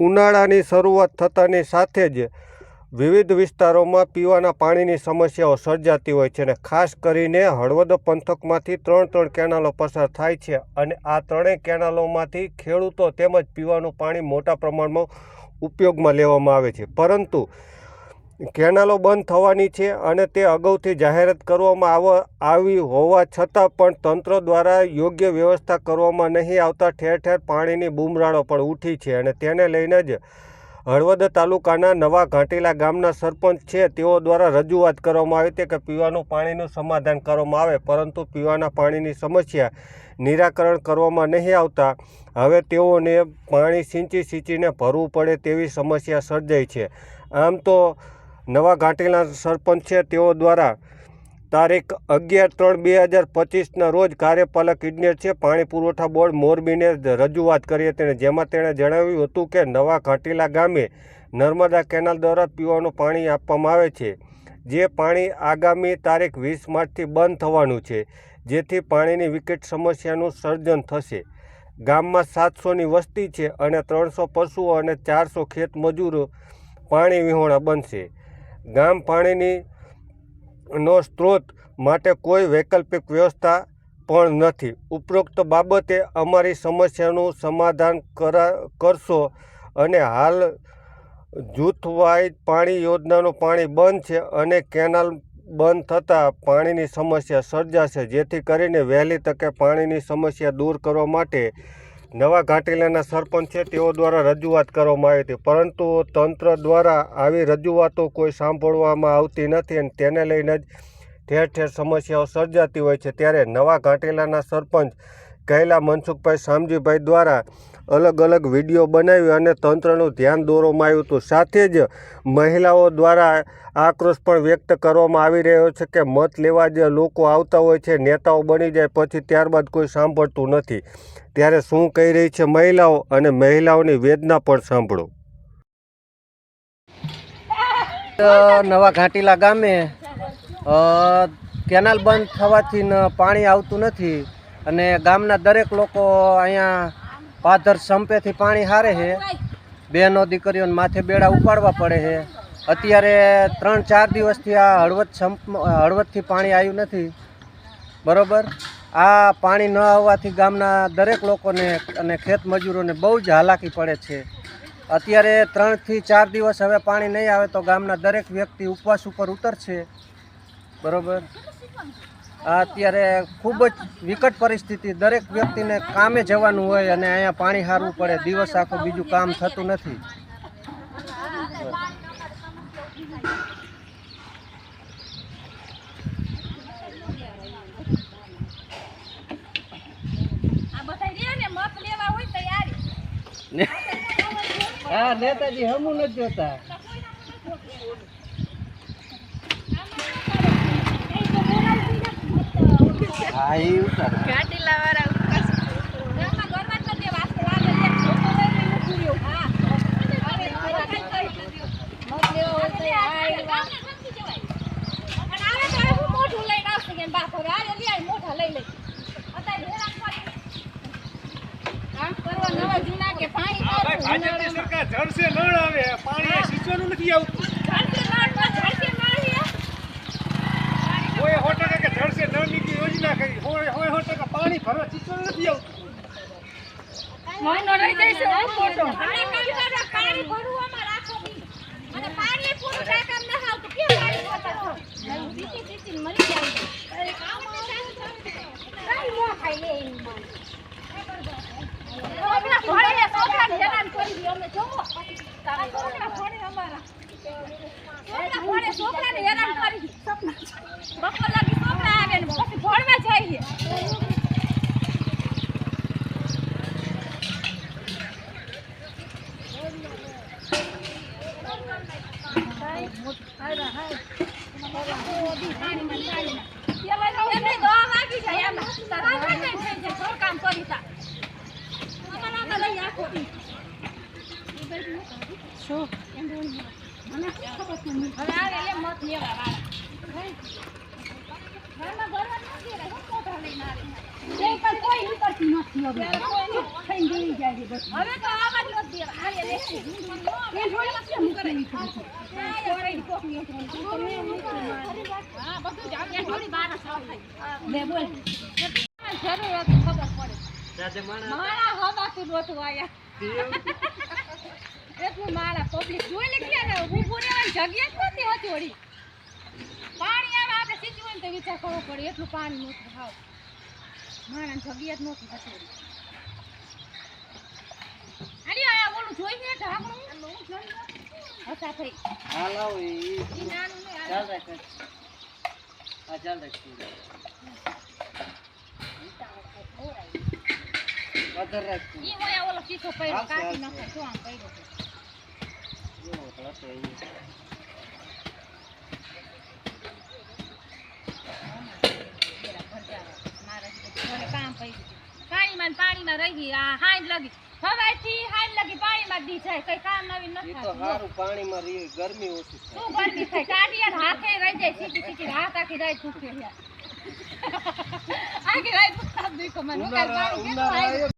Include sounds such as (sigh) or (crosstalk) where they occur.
ઉનાળાની શરૂઆત થતાની સાથે જ વિવિધ વિસ્તારોમાં પીવાના પાણીની સમસ્યાઓ સર્જાતી હોય છે અને ખાસ કરીને હળવદ પંથકમાંથી ત્રણ ત્રણ કેનાલો પસાર થાય છે અને આ ત્રણેય કેનાલોમાંથી ખેડૂતો તેમજ પીવાનું પાણી મોટા પ્રમાણમાં ઉપયોગમાં લેવામાં આવે છે. પરંતુ કેનાલો બંધ થવાની છે અને તે અગાઉથી જાહેરાત કરવામાં આવ, આવી હોવા છતાં પણ તંત્ર દ્વારા યોગ્ય વ્યવસ્થા કરવામાં નહીં આવતા ઠેર ઠેર પાણીની બૂમરાળો પણ ઉઠી છે અને તેને લઈને જ હળવદ તાલુકાના નવા ઘાટીલા ગામના સરપંચ છે. તેઓ દ્વારા રજૂઆત કરવામાં આવી હતી કે પીવાનું પાણીનું સમાધાન કરવામાં આવે, પરંતુ પીવાના પાણીની સમસ્યા નિરાકરણ કરવામાં નહીં આવતા. હવે તેઓને પાણી સિંચી સિંચીને ભરવું પડે તેવી સમસ્યા સર્જાઈ છે. આમ તો નવા ઘાટીલા સરપંચ છે તેઓ દ્વારા તારીખ અગિયાર ત્રણ બે હજાર પચીસના રોજ કાર્યપાલક ઇજનેર છે, પાણી પુરવઠા બોર્ડ મોરબીને રજૂઆત કરી હતી જેમાં તેણે જણાવ્યું હતું કે નવા ઘાટીલા ગામે નર્મદા કેનાલ દ્વારા પીવાનું પાણી આપવામાં આવે છે, જે પાણી આગામી તારીખ વીસ માર્ચથી બંધ થવાનું છે, જેથી પાણીની વિકટ સમસ્યાનું સર્જન થશે. ગામમાં સાતસોની વસ્તી છે અને ત્રણસો પશુઓ અને ચારસો ખેત મજૂરો પાણી વિહોણા બનશે. ગામ પાણીની નો સ્ત્રોત માટે કોઈ વૈકલ્પિક વ્યવસ્થા પણ નથી. ઉપરોક્ત બાબતે અમારી સમસ્યાનું સમાધાન કરા, કરશો અને હાલ જૂથવાઇઝ પાણી યોજનાનું પાણી બંધ છે અને કેનાલ બંધ થતાં પાણીની સમસ્યા સર્જાશે, જેથી કરીને વહેલી તકે પાણીની સમસ્યા દૂર કરવા માટે નવા ઘાટીલાના સરપંચ છે, તેઓ દ્વારા રજૂઆત કરવામાં આવી હતી. પરંતુ તંત્ર દ્વારા આવી રજૂઆતો કોઈ સાંભળવામાં આવતી નથી અને તેને લઈને જ ઠેર ઠેર સમસ્યાઓ સર્જાતી હોય છે. ત્યારે નવા ઘાટીલાના સરપંચ કહેલા મનસુખભાઈ શામજીભાઈ દ્વારા અલગ અલગ વીડિયો બનાવી અને તંત્રનું ધ્યાન દોરવામાં આવ્યું હતું. સાથે જ મહિલાઓ દ્વારા આક્રોશ પણ વ્યક્ત કરવામાં આવી રહ્યો છે કે મત લેવા જે લોકો આવતા હોય છે, નેતાઓ બની જાય પછી ત્યારબાદ કોઈ સાંભળતું નથી. ત્યારે શું કહી રહી છે મહિલાઓ અને મહિલાઓની વેદના પણ સાંભળો. નવા ઘાટીલા ગામે કેનાલ બંધ થવાથી પાણી આવતું નથી અને ગામના દરેક લોકો અહીંયા પાધર સંપેથી પાણી હારે છે. બેનો દીકરીઓને માથે બેડા ઉપાડવા પડે છે. અત્યારે ત્રણ, ચાર દિવસથી આ હળવદ સંપ, હળવદથી પાણી આવ્યું નથી. બરોબર? આ પાણી ન આવવાથી ગામના દરેક લોકોને અને ખેત મજૂરોને બહુ જ હાલાકી પડે છે. અત્યારે ત્રણથી ચાર દિવસ હવે પાણી નહીં આવે તો ગામના દરેક વ્યક્તિ ઉપવાસ ઉપર ઉતરશે. બરોબર? અત્યારે ખૂબ જ વિકટ પરિસ્થિતિ. દરેક વ્યક્તિને કામે જવાનું હોય અને અહીંયા પાણી હારવું પડે દિવસ આખો બીજું કામ થતું નથી. (laughs) હા નેતાજી હમું નથી જોતા. હા એ ઉતાર ઘાટીલા વાળા ગામમાં ગરબા જ નથી પાણી લાગે છે લોકો લઈ લઈને પૂર્યો હા અરે ખરા કઈ કઈ મત લેવા હોય તો આ એવા અને આવે તો હું મોઢું લઈને આવશે કે બાપ હવે આ લઈ આવી મોઢા લઈ લઈ અત્યારે હેરાન કરી કામ કરવા નવા જૂના કે પાણી ભાજપની સરકાર જળસે નળ આવે પાણી સિંચવાનું નથી આવતું ઝડપી નળ ઝડપી નળ છે કોઈ સો ટકા કે જળસે નળની જે યોજના કરી હોય હોય સો ટકા પાણી ભરવા સિંચવાનું નથી આવતું મહિનો રહી જાય છે? હું મોટો પાણી કામ કરો? પાણી ભરવામાં રાખો અને પાણી પૂરું થાય કામ ના આવતું કેમ પાણી ભરતા છો બીજી બીજી મરી જાય અરે કામ કઈ નો ખાઈ લે એની માં છોકરા ભણે હેરાન કરી દી અમે. જોવો છોકરા ભણે અમારા. છોકરા ભણે છોકરાને હેરાન કરી સપના બપોર લાગી છોકરા આવે ને પછી ભણવા જાય એમને દવા વાગી જાય એમ તારા થઈ જાય થોડું કામ કરી તા અમારા આગળ લઈ આખો શું મને ખબર નથી હવે આવે એટલે મત લેવા વાળા ઘરમાં ગરવા નથી રહે હું મોઢા લઈને આવે તે પણ કોઈ નીકળતી નથી હવે ચૂપ થઈને બેસી જાય છે બસ. હવે તો આવા જ નથી દેવા. આ લે, લે. એ જોઈ છે મૂકેલી છે. હા, બધું જ આપણે થોડી બહાર જ આવે. લે, બોલ. જરૂર ખબર પડે. મારા હવાથી નહોતું આયા. એટલું મારા પબ્લિક જોઈ લે ક્યારે ઊભું રહેવાની જગ્યા જ નથી હોતી વળી. પાણી આવે આપણે સીધું હોય ને તો વિચાર કરવો પડે એટલું પાણી નહોતું હાવ. મારા જગ્યા જ નહોતી હોતી વળી. આ ઓલું જોઈ ને ઢાંકણું હતા થઈ. હાલ નાનું રાખ. ચાલ રાખ. વધાર રાખ ઈ ઓયા ઓલો શીશો પડ્યો કાઢી નાખો શું આમ પડ્યો છે. જેવો તો ઈ. પાણીમાં રહી ગઈ આ હાંજ લગી હવેથી હાંજ લગી પાણીમાં દી જાય કઈ કામ નવીન નથી તો. સારું પાણીમાં રહી ગરમી ઓછી થાય શું ગરમી થાય કાઢીએ હાથે રહી જાય સીધી સીધી હાથ આખી રાત દુખે છે. આખી રાત દુખતા જ મને. હું પાણી.